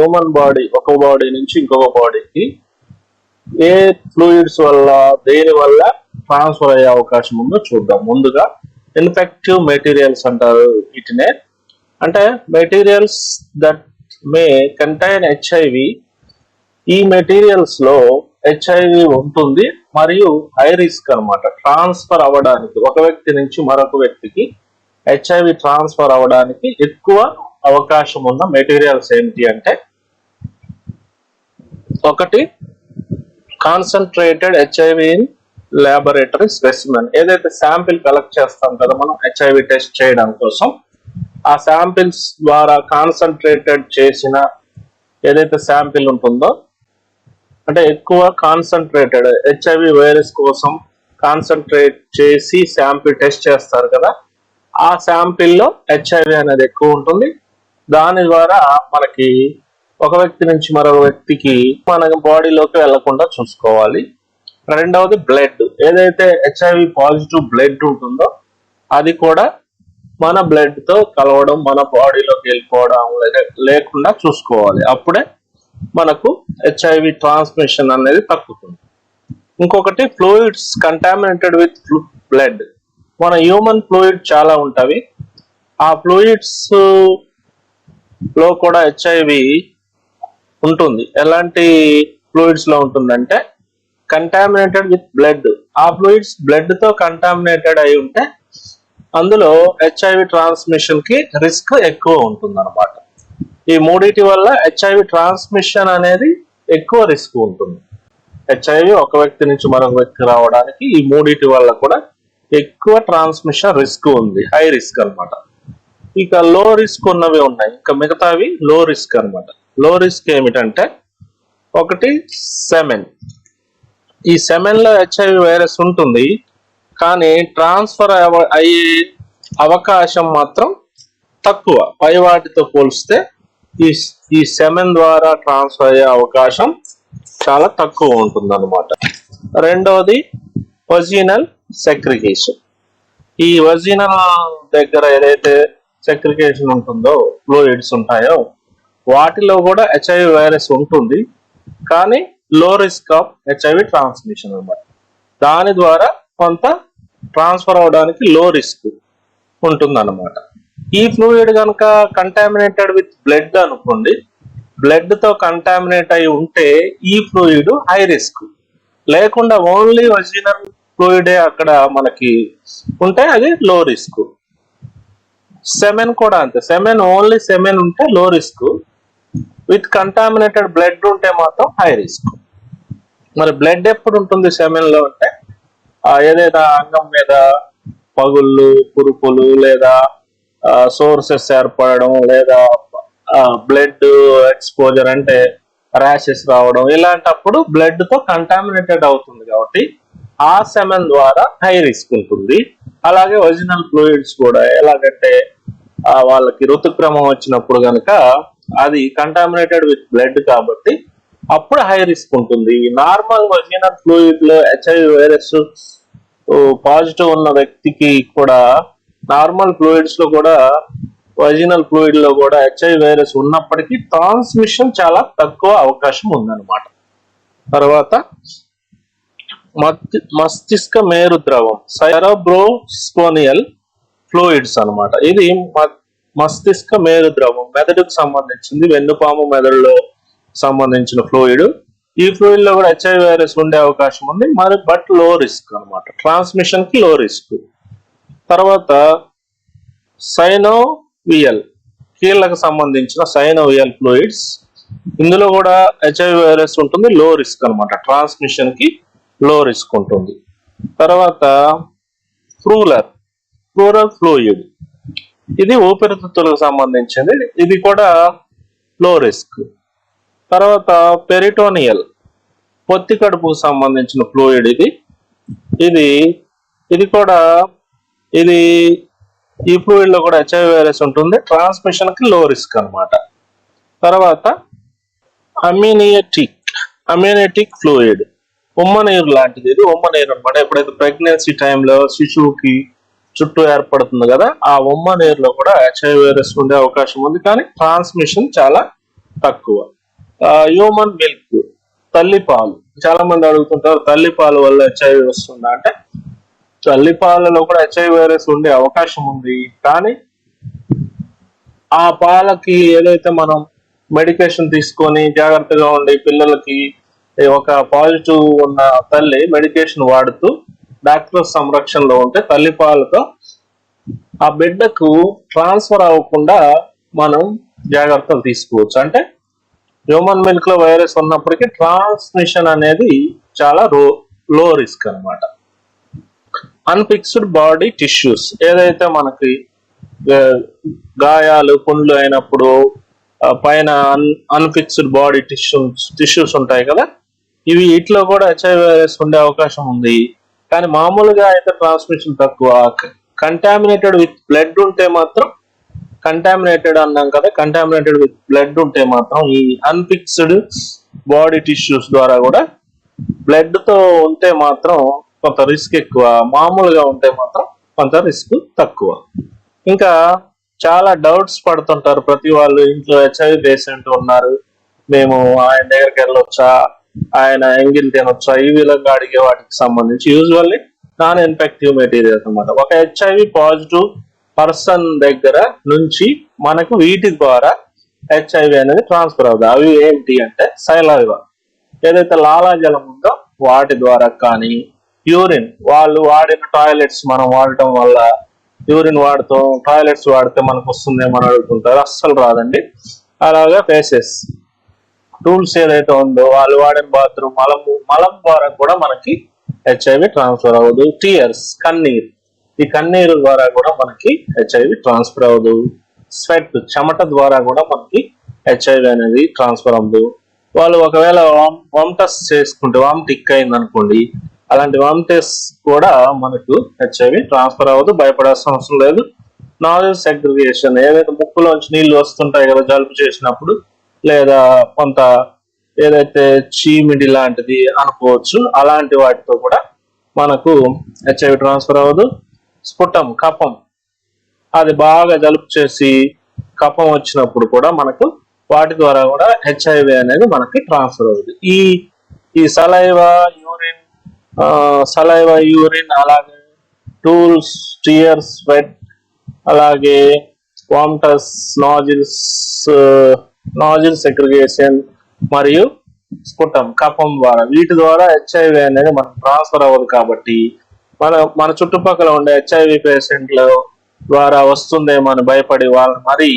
Human body ఒక body నుంచి ఇంకొక బాడీకి ఏ ఫ్లూయిడ్స్ వల్ల దేని వల్ల ట్రాన్స్ఫర్ అయ్యే అవకాశం ఉందో చూద్దాం. ముందుగా ఇన్ఫెక్టివ్ మెటీరియల్స్ అంటారు వీటినే. అంటే materials that may contain HIV ఈ మెటీరియల్స్లో హెచ్ఐవి ఉంటుంది మరియు హై రిస్క్ అన్నమాట. ట్రాన్స్ఫర్ అవ్వడానికి ఒక వ్యక్తి నుంచి మరొక వ్యక్తికి హెచ్ఐవి ట్రాన్స్ఫర్ అవ్వడానికి ఎక్కువ అవకాశం ఉన్న మెటీరియల్స్ ఏంటి అంటే ఒకటి concentrated HIV in laboratory specimen ఏదైతే శాంపిల్ కలెక్ట్ చేస్తాం కదా మనం హెచ్ఐవి టెస్ట్ చేయడం కోసం ఆ శాంపిల్స్ ద్వారా కాన్సన్ట్రేటెడ్ చేసిన ఏదైతే శాంపిల్ ఉంటుందో అంటే ఎక్కువ కాన్సన్ట్రేటెడ్ హెచ్ఐవి వైరస్ కోసం కాన్సన్ట్రేట్ చేసి శాంపిల్ టెస్ట్ చేస్తారు కదా ఆ శాంపిల్లో హెచ్ఐవి అనేది ఎక్కువ ఉంటుంది. దాని ద్వారా మనకి ఒక వ్యక్తి నుంచి మరొక వ్యక్తికి మన బాడీలోకి వెళ్ళకుండా చూసుకోవాలి. రెండవది బ్లడ్. ఏదైతే హెచ్ఐవి పాజిటివ్ బ్లడ్ ఉంటుందో అది కూడా మన బ్లడ్తో కలవడం మన బాడీలోకి వెళ్ళిపోవడం లే- లేకుండా చూసుకోవాలి. అప్పుడే మనకు హెచ్ఐవి ట్రాన్స్మిషన్ అనేది తగ్గుతుంది. ఇంకొకటి ఫ్లూయిడ్స్ కంటామినేటెడ్ విత్ బ్లడ్ మన హ్యూమన్ ఫ్లూయిడ్ చాలా ఉంటవి. ఆ ఫ్లూయిడ్స్లో కూడా హెచ్ఐవి ఉంటుంది. ఎలాంటి ఫ్లూయిడ్స్లో ఉంటుందంటే కంటామినేటెడ్ విత్ బ్లడ్ ఆ ఫ్లూయిడ్స్ బ్లడ్తో కంటామినేటెడ్ అయి ఉంటే అందులో హెచ్ఐవి ట్రాన్స్మిషన్కి రిస్క్ ఎక్కువ ఉంటుంది అనమాట ఈ మూడిటి వల్ల హెచ్ఐవి ట్రాన్స్మిషన్ అనేది ఎక్కువ రిస్క్ ఉంటుంది. హెచ్ఐవి ఒక వ్యక్తి నుంచి మరొక వ్యక్తి రావడానికి ఈ మూడిటి వల్ల కూడా ఎక్కువ ట్రాన్స్మిషన్ రిస్క్ ఉంది. హై రిస్క్ అనమాట ఇక లో రిస్క్ ఉన్నవి ఉన్నాయి. ఇంకా మిగతావి లో రిస్క్ అన్నమాట. లో రిస్క్ ఏమిటంటే ఒకటి సెమెన్. ఈ సెమెన్లో హెచ్ఐవి వైరస్ ఉంటుంది కానీ ట్రాన్స్ఫర్ అయ్యే అవకాశం మాత్రం తక్కువ. పై వాటితో పోలిస్తే ఈ ఈ సెమెన్ ద్వారా ట్రాన్స్ఫర్ అయ్యే అవకాశం చాలా తక్కువ ఉంటుంది అనమాట రెండవది ఒజినల్ సెక్రికేషన్ ఈ ఒజినల్ దగ్గర ఏదైతే సెక్రికేషన్ ఉంటుందో ఫ్లూయిడ్స్ ఉంటాయో వాటిలో కూడా హెచ్ఐవి వైరస్ ఉంటుంది. కానీ లో రిస్క్ ఆఫ్ హెచ్ఐవి ట్రాన్స్మిషన్ అనమాట. దాని ద్వారా కొంత ట్రాన్స్ఫర్ అవడానికి లో రిస్క్ ఉంటుందన్నమాట. ఈ ఫ్లూయిడ్ కనుక కంటామినేటెడ్ విత్ బ్లడ్ అనుకోండి బ్లడ్తో కంటామినేట్ అయి ఉంటే ఈ ఫ్లూయిడ్ హై రిస్క్ లేకుండా ఓన్లీ ఒరిజినల్ ఫ్లూయిడే అక్కడ మనకి ఉంటే అది లో రిస్క్ సెమెన్ కూడా అంతే. సెమెన్ ఓన్లీ సెమెన్ ఉంటే లో రిస్క్ విత్ కంటామినేటెడ్ బ్లడ్ ఉంటే మాత్రం హై రిస్క్ మరి బ్లడ్ ఎప్పుడు ఉంటుంది సెమెన్లో అంటే ఆ ఏదైనా అంగం మీద పగుళ్ళు కురుపులు లేదా సోర్సెస్ ఏర్పడడం లేదా బ్లడ్ ఎక్స్పోజర్ అంటే ర్యాషెస్ రావడం ఇలాంటప్పుడు బ్లడ్తో కంటామినేటెడ్ అవుతుంది కాబట్టి ఆ సెమెన్ ద్వారా హై రిస్క్ ఉంటుంది. అలాగే ఒరిజినల్ ఫ్లూయిడ్స్ కూడా ఎలాగంటే వాళ్ళకి ఋతుక్రమం వచ్చినప్పుడు కనుక అది కంటామినేటెడ్ విత్ బ్లడ్ కాబట్టి అప్పుడు హై రిస్క్ ఉంటుంది. నార్మల్ ఒరిజినల్ ఫ్లూయిడ్లో హెచ్ఐవి వైరస్ పాజిటివ్ ఉన్న వ్యక్తికి కూడా నార్మల్ ఫ్లూయిడ్స్లో కూడా ఒరిజినల్ ఫ్లూయిడ్లో కూడా హెచ్ఐవి వైరస్ ఉన్నప్పటికీ ట్రాన్స్మిషన్ చాలా తక్కువ అవకాశం ఉందన్నమాట. తర్వాత మస్తిష్క మేరు ద్రవం సైరోబ్రోస్కోనియల్ ఫ్లూయిడ్స్ అన్నమాట. ఇది మస్తిష్క మేరు ద్రవం మెదడుకు సంబంధించింది వెన్నుపాము మెదడులో సంబంధించిన ఫ్లూయిడ్. ఈ ఫ్లూయిడ్లో కూడా హెచ్ఐవి వైరస్ ఉండే అవకాశం ఉంది. మరి బట్లో రిస్క్ అనమాట ట్రాన్స్మిషన్కి లో రిస్క్. తర్వాత సైనోవియల్ కీళ్ళకు సంబంధించిన సైనోవియల్ ఫ్లూయిడ్స్. ఇందులో కూడా హెచ్ఐవి వైరస్ ఉంటుంది లో రిస్క్ అన్నమాట. ట్రాన్స్మిషన్కి లో రిస్క్ ఉంటుంది. తర్వాత ఫ్రూలర్ ఫ్రూరల్ ఫ్లూయిడ్. ఇది ఊపిరితిత్తులకు సంబంధించింది. ఇది కూడా లో రిస్క్ తర్వాత పెరిటోనియల్ పొత్తి కడుపుకు సంబంధించిన ఫ్లూయిడ్ ఇది. ఇది ఇది కూడా ఇది ఈ ఫ్లూయిడ్లో కూడా హెచ్ఐవి వైరస్ ఉంటుంది. ట్రాన్స్మిషన్కి లో రిస్క్ అన్నమాట. తర్వాత అమ్యూనియటిక్ అమ్యూనిటిక్ ఫ్లూయిడ్ ఉమ్మ నీరు లాంటిది ఇది. ఉమ్మ నీరు అనమాట ఎప్పుడైతే ప్రెగ్నెన్సీ టైంలో శిశువుకి చుట్టూ ఏర్పడుతుంది కదా ఆ ఉమ్మ నీరులో కూడా హెచ్ఐ వైరస్ ఉండే అవకాశం ఉంది. కానీ ట్రాన్స్మిషన్ చాలా తక్కువ. హ్యూమన్ మిల్క్ తల్లిపాలు చాలా మంది అడుగుతుంటారు తల్లిపాలు వల్ల హెచ్ఐవి వస్తుందా అంటే తల్లిపాలలో కూడా హెచ్ఐవి వైరస్ ఉండే అవకాశం ఉంది. కానీ ఆ పాలకి ఏదైతే మనం మెడికేషన్ తీసుకొని జాగ్రత్తగా ఉండి పిల్లలకి ఒక పాజిటివ్ ఉన్న తల్లి మెడికేషన్ వాడుతూ డాక్టర్ సంరక్షణలో ఉంటే తల్లి పాలతో ఆ బిడ్డకు ట్రాన్స్ఫర్ అవ్వకుండా మనం జాగ్రత్తలు తీసుకోవచ్చు. అంటే హ్యూమన్ మిల్క్లో వైరస్ ఉన్నప్పటికీ ట్రాన్స్మిషన్ అనేది చాలా రో లో రిస్క్ అన్నమాట. అన్ఫిక్స్డ్ బాడీ టిష్యూస్ ఏదైతే మనకి గాయాలు పుండ్లు అయినప్పుడు పైన un unfixed body tissues tissues ఉంటాయి కదా ఇవి వీటిలో కూడా హెచ్ఐవి వైరస్ ఉండే అవకాశం ఉంది. కానీ మామూలుగా అయితే ట్రాన్స్మిషన్ తక్కువ. కంటామినేటెడ్ విత్ బ్లడ్ ఉంటే మాత్రం కంటామినేటెడ్ అన్నాం కదా కంటామినేటెడ్ విత్ బ్లడ్ ఉంటే మాత్రం ఈ అన్ఫిక్స్డ్ బాడీ టిష్యూస్ ద్వారా కూడా బ్లడ్తో ఉంటే మాత్రం కొంత రిస్క్ ఎక్కువ. మామూలుగా ఉంటే మాత్రం కొంత రిస్క్ తక్కువ. ఇంకా చాలా డౌట్స్ పడుతుంటారు ప్రతి వాళ్ళు. ఇంట్లో హెచ్ఐవి పేషెంట్ ఉన్నారు. మేము ఆయన దగ్గరికి వెళ్ళొచ్చా? ఆయన ఎంగిల్ తినొచ్చా? ఈ విధంగా అడిగే వాటికి సంబంధించి యూజువల్లీ నాన్ ఇన్ఫెక్టివ్ మెటీరియల్స్ అన్నమాట. ఒక హెచ్ఐవి పాజిటివ్ పర్సన్ దగ్గర నుంచి మనకు వీటి ద్వారా హెచ్ఐవి అనేది ట్రాన్స్ఫర్ అవుతుంది అవి ఏంటి అంటే సైలైవా ఏదైతే లాలాజలం ఉందో వాటి ద్వారా కానీ యూరిన్ వాళ్ళు వాడిన టాయిలెట్స్ మనం వాడటం వల్ల యూరిన్ వాడుతాం టాయిలెట్స్ వాడితే మనకు వస్తుందేమో అని అడుగుతుంటారు. అస్సలు రాదండి. అలాగే ఫేసెస్. టూల్స్ ఏదైతే ఉందో వాళ్ళు వాడే బాత్రూమ్ మలం మలం ద్వారా కూడా మనకి హెచ్ఐవి ట్రాన్స్ఫర్ అవ్వదు. టీయర్స్ కన్నీరు. ఈ కన్నీరు ద్వారా కూడా మనకి హెచ్ఐవి ట్రాన్స్ఫర్ అవ్వదు. స్వెట్ చెమట ద్వారా కూడా మనకి హెచ్ఐవి అనేది ట్రాన్స్ఫర్ అవ్వదు. వాళ్ళు ఒకవేళ వామిటస్ చేసుకుంటే వామ్ టిక్ అయింది అనుకోండి అలాంటి వామిటెస్ కూడా మనకు హెచ్ఐవి ట్రాన్స్ఫర్ అవ్వదు. భయపడాల్సిన అవసరం లేదు. నాలెడ్జ్ సెగ్రిగేషన్ ఏదైతే ముక్కులోంచి నీళ్ళు వస్తుంటాయి కదా జలుబు చేసినప్పుడు లేదా కొంత ఏదైతే చీమిడి లాంటిది అనుకోవచ్చు అలాంటి వాటితో కూడా మనకు హెచ్ఐవి ట్రాన్స్ఫర్ అవ్వదు. స్ఫుటం కఫం అది బాగా జలుపు చేసి కఫం వచ్చినప్పుడు కూడా మనకు వాటి ద్వారా కూడా హెచ్ఐవి అనేది మనకి ట్రాన్స్ఫర్ అవుతుంది. ఈ ఈ సలైవా యూరిన్ సలైవా యూరిన్ అలాగే టూల్స్ టియర్స్ స్వెట్ అలాగే వామిటస్ నాజిల్స్ నాజిల్ సెగ్రిగేషన్ మరియు స్ఫుటం కఫం ద్వారా. వీటి ద్వారా హెచ్ఐవి అనేది మనకు ట్రాన్స్ఫర్ అవ్వదు కాబట్టి మన మన చుట్టుపక్కల ఉండే హెచ్ఐవి పేషెంట్ల ద్వారా వస్తుందేమో అని భయపడి వాళ్ళని మరి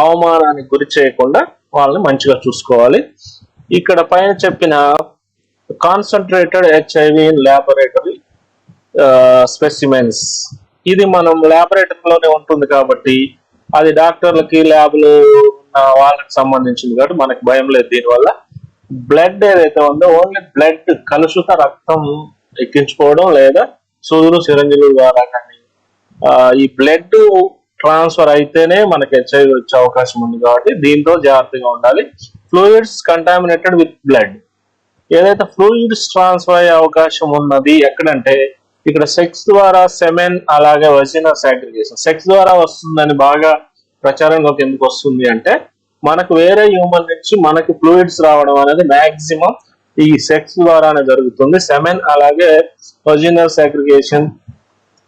అవమానానికి గురి చేయకుండా వాళ్ళని మంచిగా చూసుకోవాలి. ఇక్కడ పైన చెప్పిన concentrated HIV in laboratory specimens ఇది మనం ల్యాబొరేటరీలోనే ఉంటుంది కాబట్టి అది డాక్టర్లకి ల్యాబ్లు వాళ్ళకి సంబంధించింది కాబట్టి మనకి భయం లేదు దీనివల్ల. బ్లడ్ ఏదైతే ఉందో ఓన్లీ బ్లడ్ కలుషిత రక్తం ఎక్కించుకోవడం లేదా సూదులు సిరంజిలు ద్వారా కానీ ఈ బ్లడ్ ట్రాన్స్ఫర్ అయితేనే మనకి హెచ్ఐవి వచ్చే అవకాశం ఉంది కాబట్టి దీంతో జాగ్రత్తగా ఉండాలి. ఫ్లూయిడ్స్ కంటామినేటెడ్ విత్ బ్లడ్ ఏదైతే ఫ్లూయిడ్స్ ట్రాన్స్ఫర్ అయ్యే అవకాశం ఉన్నది ఎక్కడంటే ఇక్కడ సెక్స్ ద్వారా సెమెన్ అలాగే వజినా సాగ్రిగేషన్ సెక్స్ ద్వారా వస్తుందని బాగా ప్రచారంలోకి ఎందుకు వస్తుంది అంటే మనకు వేరే హ్యూమన్ నుంచి మనకి ఫ్లూయిడ్స్ రావడం అనేది మాక్సిమం ఈ సెక్స్ ద్వారానే జరుగుతుంది. సెమెన్ అలాగే ఒరిజినల్ సెగ్రిగేషన్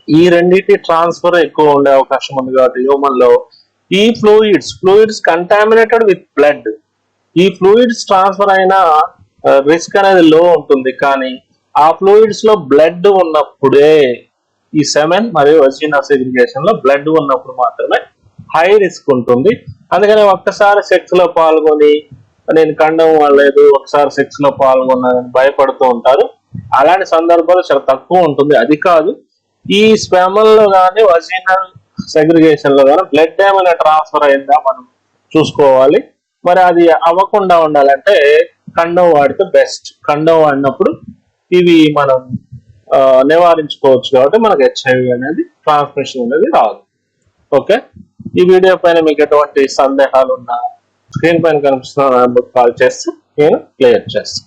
ఈ రెండింటి ట్రాన్స్ఫర్ ఎక్కువ ఉండే అవకాశం ఉంది కాబట్టి హ్యూమన్లో. ఈ fluids fluids contaminated with blood ఈ ఫ్లూయిడ్స్ ట్రాన్స్ఫర్ అయిన రిస్క్ అనేది లో ఉంటుంది. కానీ ఆ ఫ్లూయిడ్స్లో బ్లడ్ ఉన్నప్పుడే ఈ సెమెన్ మరియు వజీనా సెగ్రిగేషన్లో బ్లడ్ ఉన్నప్పుడు మాత్రమే హై రిస్క్ ఉంటుంది. అందుకని ఒక్కసారి సెక్స్లో పాల్గొని నేను కండం లేదు ఒకసారి సెక్స్లో పాల్గొన్నానని భయపడుతూ ఉంటారు. అలాంటి సందర్భాలు చాలా తక్కువ ఉంటుంది. అది కాదు ఈ స్పెమల్లో కానీ వజీనల్ సెగ్రిగేషన్లో కానీ బ్లడ్ ఏమైనా ట్రాన్స్ఫర్ అయిందా మనం చూసుకోవాలి. మరి అది అవ్వకుండా ఉండాలంటే కండం వాడితే బెస్ట్ కండం వాడినప్పుడు ఇవి మనం నివారించుకోవచ్చు కాబట్టి మనకు హెచ్ఐవి అనేది ట్రాన్స్మిషన్ అనేది రాదు. ఓకే ఈ వీడియో పైన మీకు ఎటువంటి సందేహాలు ఉన్నా స్క్రీన్ పైన కనిపిస్తున్న నెంబర్ కాల్ చేస్తే నేను క్లియర్ చేస్తాను